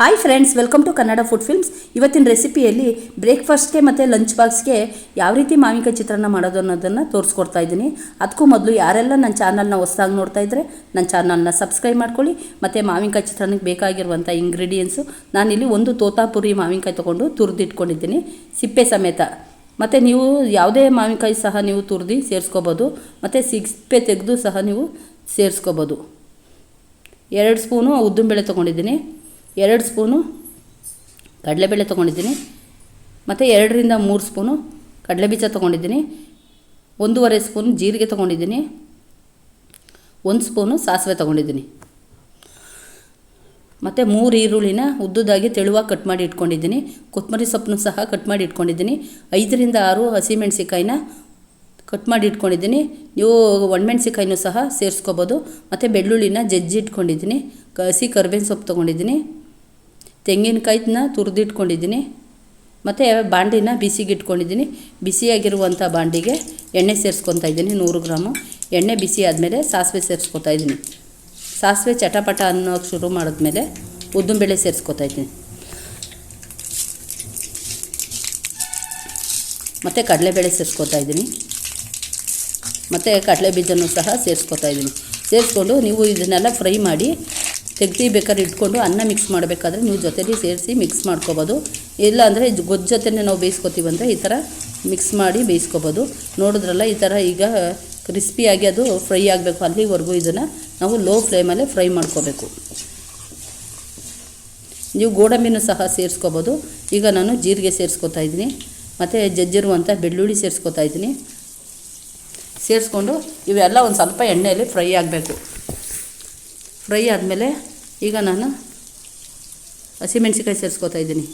Hi friends welcome to Kannada food films ಇವತ್ತಿನ ರೆಸಿಪಿಯಲ್ಲಿ ಬ್ರೇಕ್ಫಾಸ್ಟ್ಗೆ ಮತ್ತು ಲಂಚ್ ಬಾಕ್ಸ್ಗೆ ಯಾವ ರೀತಿ ಮಾವಿನಕಾಯಿ ಚಿತ್ರಾನ್ನ ಮಾಡೋದು ಅನ್ನೋದನ್ನು ತೋರಿಸ್ಕೊಡ್ತಾ ಇದ್ದೀನಿ. ಅದಕ್ಕೂ ಮೊದಲು ಯಾರೆಲ್ಲ ನನ್ನ ಚಾನಲ್ನ ಹೊಸದಾಗಿ ನೋಡ್ತಾ ಇದ್ದರೆ ನನ್ನ ಚಾನಲ್ನ ಸಬ್ಸ್ಕ್ರೈಬ್ ಮಾಡ್ಕೊಳ್ಳಿ. ಮತ್ತು ಮಾವಿನಕಾಯಿ ಚಿತ್ರಾನ್ನಕ್ಕೆ ಬೇಕಾಗಿರುವಂಥ ಇಂಗ್ರೀಡಿಯೆಂಟ್ಸು ನಾನಿಲ್ಲಿ ಒಂದು ತೋತಾಪುರಿ ಮಾವಿನಕಾಯಿ ತೊಗೊಂಡು ತುರಿದಿಟ್ಕೊಂಡಿದ್ದೀನಿ. ಸಿಪ್ಪೆ ಸಮೇತ. ಮತ್ತು ನೀವು ಯಾವುದೇ ಮಾವಿನಕಾಯಿ ಸಹ ನೀವು ತುರಿದು ಸೇರಿಸ್ಕೋಬೋದು. ಮತ್ತು ಸಿಪ್ಪೆ ತೆಗೆದು ಸಹ ನೀವು ಸೇರಿಸ್ಕೋಬೋದು. ಎರಡು ಸ್ಪೂನು ಉದ್ದಿನಬೇಳೆ ತೊಗೊಂಡಿದ್ದೀನಿ. ಎರಡು ಸ್ಪೂನು ಕಡಲೆಬೇಳೆ ತೊಗೊಂಡಿದ್ದೀನಿ. ಮತ್ತು ಎರಡರಿಂದ ಮೂರು ಸ್ಪೂನು ಕಡಲೆ ಬೀಜ ತೊಗೊಂಡಿದ್ದೀನಿ. ಒಂದೂವರೆ ಸ್ಪೂನ್ ಜೀರಿಗೆ ತೊಗೊಂಡಿದ್ದೀನಿ. ಒಂದು ಸ್ಪೂನು ಸಾಸಿವೆ ತೊಗೊಂಡಿದ್ದೀನಿ. ಮತ್ತು ಮೂರು ಈರುಳ್ಳಿನ ಉದ್ದುದಾಗಿ ತೆಳುವಾಗಿ ಕಟ್ ಮಾಡಿ ಇಟ್ಕೊಂಡಿದ್ದೀನಿ. ಕೊತ್ತಂಬರಿ ಸೊಪ್ಪನ್ನು ಸಹ ಕಟ್ ಮಾಡಿ ಇಟ್ಕೊಂಡಿದ್ದೀನಿ. ಐದರಿಂದ ಆರು ಹಸಿಮೆಣ್ಸಿಕಾಯಿನ ಕಟ್ ಮಾಡಿ ಇಟ್ಕೊಂಡಿದ್ದೀನಿ. ನೀವು ಒಣಮೆಣ್ಸಿಕಾಯಿನೂ ಸಹ ಸೇರಿಸ್ಕೋಬೋದು. ಮತ್ತು ಬೆಳ್ಳುಳ್ಳಿನ ಜಜ್ಜಿ ಇಟ್ಕೊಂಡಿದ್ದೀನಿ. ಹಸಿ ಕರ್ಬೇವಿನ ಸೊಪ್ಪು ತೊಗೊಂಡಿದ್ದೀನಿ. ತೆಂಗಿನಕಾಯಿನ ತುರಿದಿಟ್ಕೊಂಡಿದ್ದೀನಿ. ಮತ್ತು ಬಾಂಡಿನ ಬಿಸಿಗೆ ಇಟ್ಕೊಂಡಿದ್ದೀನಿ ಬಿಸಿಯಾಗಿರುವಂಥ ಬಾಂಡಿಗೆ ಎಣ್ಣೆ ಸೇರಿಸ್ಕೊತಾ ಇದ್ದೀನಿ ನೂರು ಗ್ರಾಮು. ಎಣ್ಣೆ ಬಿಸಿ ಆದಮೇಲೆ ಸಾಸಿವೆ ಸೇರಿಸ್ಕೊತಾ ಇದ್ದೀನಿ. ಸಾಸಿವೆ ಚಟಪಟ ಅನ್ನೋಕೆ ಶುರು ಮಾಡಿದ್ಮೇಲೆ ಉದ್ದಿನಬೇಳೆ ಸೇರಿಸ್ಕೊತಾ ಇದ್ದೀನಿ. ಮತ್ತು ಕಡಲೆಬೇಳೆ ಸೇರಿಸ್ಕೊತಾ ಇದ್ದೀನಿ. ಮತ್ತು ಕಡಲೆ ಬೀಜನೂ ಸಹ ಸೇರಿಸ್ಕೊತಾ ಇದ್ದೀನಿ. ಸೇರಿಸ್ಕೊಂಡು ನೀವು ಇದನ್ನೆಲ್ಲ ಫ್ರೈ ಮಾಡಿ ತೆಗ್ದು ಬೇಕಾದ್ರೆ ಇಟ್ಕೊಂಡು ಅನ್ನ ಮಿಕ್ಸ್ ಮಾಡಬೇಕಾದ್ರೆ ನೀವು ಜೊತೆಲಿ ಸೇರಿಸಿ ಮಿಕ್ಸ್ ಮಾಡ್ಕೋಬೋದು. ಇಲ್ಲ ಅಂದರೆ ಗೊಜ್ಜು ಜೊತೆನೇ ನಾವು ಬೇಯಿಸ್ಕೋತೀವಿ ಅಂದರೆ ಈ ಥರ ಮಿಕ್ಸ್ ಮಾಡಿ ಬೇಯಿಸ್ಕೊಬೋದು. ನೋಡಿದ್ರಲ್ಲ ಈ ಥರ ಈಗ ಕ್ರಿಸ್ಪಿಯಾಗಿ ಅದು ಫ್ರೈ ಆಗಬೇಕು. ಅಲ್ಲಿವರೆಗೂ ಇದನ್ನು ನಾವು ಲೋ ಫ್ಲೇಮಲ್ಲೇ ಫ್ರೈ ಮಾಡ್ಕೋಬೇಕು. ನೀವು ಗೋಡಂಬಿನೂ ಸಹ ಸೇರಿಸ್ಕೋಬೋದು. ಈಗ ನಾನು ಜೀರಿಗೆ ಸೇರಿಸ್ಕೊತಾ ಇದ್ದೀನಿ. ಮತ್ತು ಜಜ್ಜಿರುವಂಥ ಬೆಳ್ಳುಳ್ಳಿ ಸೇರಿಸ್ಕೊತಾ ಇದ್ದೀನಿ. ಸೇರಿಸ್ಕೊಂಡು ಇವೆಲ್ಲ ಒಂದು ಸ್ವಲ್ಪ ಎಣ್ಣೆಯಲ್ಲಿ ಫ್ರೈ ಆಗಬೇಕು. ಫ್ರೈ ಆದಮೇಲೆ ಈಗ ನಾನು ಹಸಿಮೆಣ್ಸಿಕಾಯಿ ಸೇರಿಸ್ಕೊತಾ ಇದ್ದೀನಿ.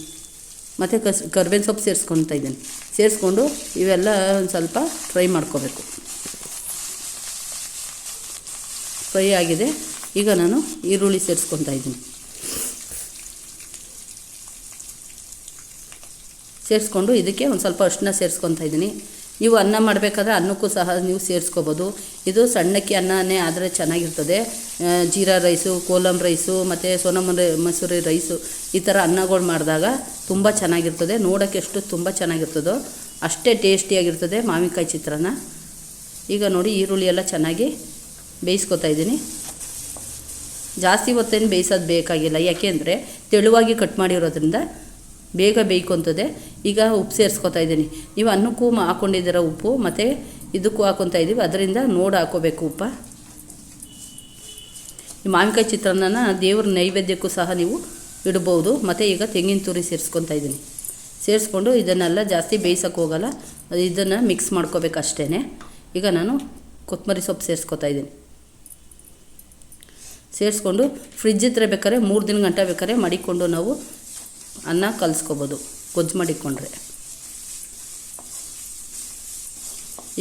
ಮತ್ತು ಕಸ್, ಕರ್ಬೇವಿನ ಸೊಪ್ಪು ಸೇರಿಸ್ಕೊತಾ ಇದ್ದೀನಿ. ಸೇರಿಸ್ಕೊಂಡು ಇವೆಲ್ಲ ಒಂದು ಸ್ವಲ್ಪ ಫ್ರೈ ಮಾಡ್ಕೋಬೇಕು. ಫ್ರೈ ಆಗಿದೆ. ಈಗ ನಾನು ಈರುಳ್ಳಿ ಸೇರಿಸ್ಕೊತಾ ಇದ್ದೀನಿ. ಸೇರಿಸ್ಕೊಂಡು ಇದಕ್ಕೆ ಒಂದು ಸ್ವಲ್ಪ ಅರಿಶಿನ ಸೇರಿಸ್ಕೊತಾ ಇದ್ದೀನಿ. ನೀವು ಅನ್ನ ಮಾಡಬೇಕಾದ್ರೆ ಅನ್ನಕ್ಕೂ ಸಹ ನೀವು ಸೇರಿಸ್ಕೋಬೋದು. ಇದು ಸಣ್ಣಕ್ಕಿ ಅನ್ನನೇ ಆದರೆ ಚೆನ್ನಾಗಿರ್ತದೆ. ಜೀರಾ ರೈಸು, ಕೋಲಂ ರೈಸು, ಮತ್ತು ಸೋನಾ ಮಸೂರಿ ರೈಸು ಈ ಥರ ಅನ್ನಗಳು ಮಾಡಿದಾಗ ತುಂಬ ಚೆನ್ನಾಗಿರ್ತದೆ. ನೋಡೋಕ್ಕೆ ಎಷ್ಟು ತುಂಬ ಚೆನ್ನಾಗಿರ್ತದೋ ಅಷ್ಟೇ ಟೇಸ್ಟಿಯಾಗಿರ್ತದೆ ಮಾವಿನಕಾಯಿ ಚಿತ್ರಾನ್ನ. ಈಗ ನೋಡಿ ಈರುಳ್ಳಿ ಎಲ್ಲ ಚೆನ್ನಾಗಿ ಬೇಯಿಸ್ಕೊತಾ ಇದ್ದೀನಿ. ಜಾಸ್ತಿ ಹೊತ್ತೇನು ಬೇಯಿಸೋದು ಬೇಕಾಗಿಲ್ಲ. ಯಾಕೆಂದರೆ ತೆಳುವಾಗಿ ಕಟ್ ಮಾಡಿರೋದ್ರಿಂದ ಬೇಗ ಬೇಯ್ಕೊತದೆ. ಈಗ ಉಪ್ಪು ಸೇರಿಸ್ಕೊತಾ ಇದ್ದೀನಿ. ನೀವು ಅನ್ನಕ್ಕೂ ಹಾಕ್ಕೊಂಡಿದ್ದೀರ ಉಪ್ಪು, ಮತ್ತು ಇದಕ್ಕೂ ಹಾಕ್ಕೊತಾ ಇದ್ದೀವಿ ಅದರಿಂದ ನೋಡಿ ಹಾಕೋಬೇಕು ಉಪ್ಪ. ಈ ಮಾವಿನಕಾಯಿ ಚಿತ್ರಾನ್ನ ದೇವ್ರ ನೈವೇದ್ಯಕ್ಕೂ ಸಹ ನೀವು ಇಡ್ಬೋದು ಮತ್ತು ಈಗ ತೆಂಗಿನ ತುರಿ ಸೇರಿಸ್ಕೊತಾ ಇದ್ದೀನಿ. ಸೇರಿಸ್ಕೊಂಡು ಇದನ್ನೆಲ್ಲ ಜಾಸ್ತಿ ಬೇಯಿಸೋಕೆ ಹೋಗಲ್ಲ. ಇದನ್ನು ಮಿಕ್ಸ್ ಮಾಡ್ಕೋಬೇಕು ಅಷ್ಟೇ ಈಗ ನಾನು ಕೊತ್ತಂಬರಿ ಸೊಪ್ಪು ಸೇರಿಸ್ಕೊತಾ ಇದ್ದೀನಿ. ಸೇರಿಸ್ಕೊಂಡು ಫ್ರಿಜ್ ಹತ್ರ ಬೇಕಾದ್ರೆ ಮೂರು ದಿನ ಗಂಟೆ ಬೇಕಾದ್ರೆ ಮಡಿಕೊಂಡು ನಾವು ಅನ್ನ ಕಲಿಸ್ಕೊಬೋದು. ಗೊಜ್ಜು ಮಾಡಿಕೊಂಡ್ರೆ.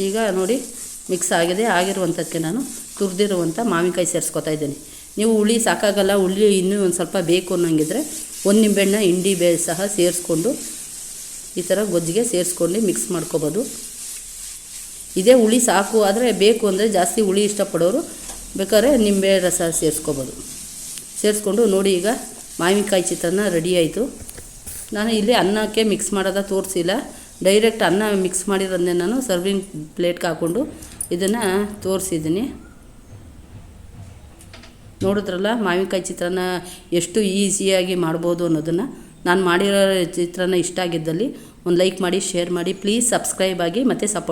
ಈಗ ನೋಡಿ ಮಿಕ್ಸ್ ಆಗಿದೆ. ಆಗಿರುವಂಥದ್ದಕ್ಕೆ ನಾನು ತುರಿದಿರುವಂಥ ಮಾವಿನಕಾಯಿ ಸೇರಿಸ್ಕೊತಾ ಇದ್ದೀನಿ. ನೀವು ಹುಳಿ ಸಾಕಾಗಲ್ಲ, ಹುಳಿ ಇನ್ನೂ ಒಂದು ಸ್ವಲ್ಪ ಬೇಕು ಅನ್ನೋಂಗಿದ್ರೆ ಒಂದು ನಿಂಬೆಹಣ್ಣ, ಹಿಂಡಿ ಬೇ ಸಹ ಸೇರಿಸ್ಕೊಂಡು ಈ ಥರ ಗೊಜ್ಜಿಗೆ ಸೇರಿಸ್ಕೊಂಡು ಮಿಕ್ಸ್ ಮಾಡ್ಕೋಬೋದು. ಇದೇ ಹುಳಿ ಸಾಕು ಆದರೆ ಬೇಕು ಅಂದರೆ ಜಾಸ್ತಿ ಹುಳಿ ಇಷ್ಟಪಡೋರು ಬೇಕಾದ್ರೆ ನಿಂಬೆ ರಸ ಸೇರಿಸ್ಕೋಬೋದು. ಸೇರಿಸ್ಕೊಂಡು ನೋಡಿ ಈಗ ಮಾವಿನಕಾಯಿ ಚಿತ್ರಾನ್ನ ರೆಡಿ ಆಯಿತು. ನಾನು ಇಲ್ಲಿ ಅನ್ನಕ್ಕೆ ಮಿಕ್ಸ್ ಮಾಡೋದ ತೋರಿಸಿಲ್ಲ. ಡೈರೆಕ್ಟ್ ಅನ್ನ ಮಿಕ್ಸ್ ಮಾಡಿರೋದನ್ನೇ ನಾನು ಸರ್ವಿಂಗ್ ಪ್ಲೇಟ್ಗೆ ಹಾಕ್ಕೊಂಡು ಇದನ್ನು ತೋರಿಸಿದ್ದೀನಿ. ನೋಡಿದ್ರಲ್ಲ, ಮಾವಿನಕಾಯಿ ಚಿತ್ರಾನ್ನ ಎಷ್ಟು ಈಸಿಯಾಗಿ ಮಾಡ್ಬೋದು ಅನ್ನೋದನ್ನು. ನಾನು ಮಾಡಿರೋ ಚಿತ್ರಾನ್ನ ಇಷ್ಟ ಆಗಿದ್ದಲ್ಲಿ ಒಂದು ಲೈಕ್ ಮಾಡಿ ಶೇರ್ ಮಾಡಿ ಪ್ಲೀಸ್ ಸಬ್ಸ್ಕ್ರೈಬ್ ಆಗಿ ಮತ್ತು ಸಪೋರ್ಟ್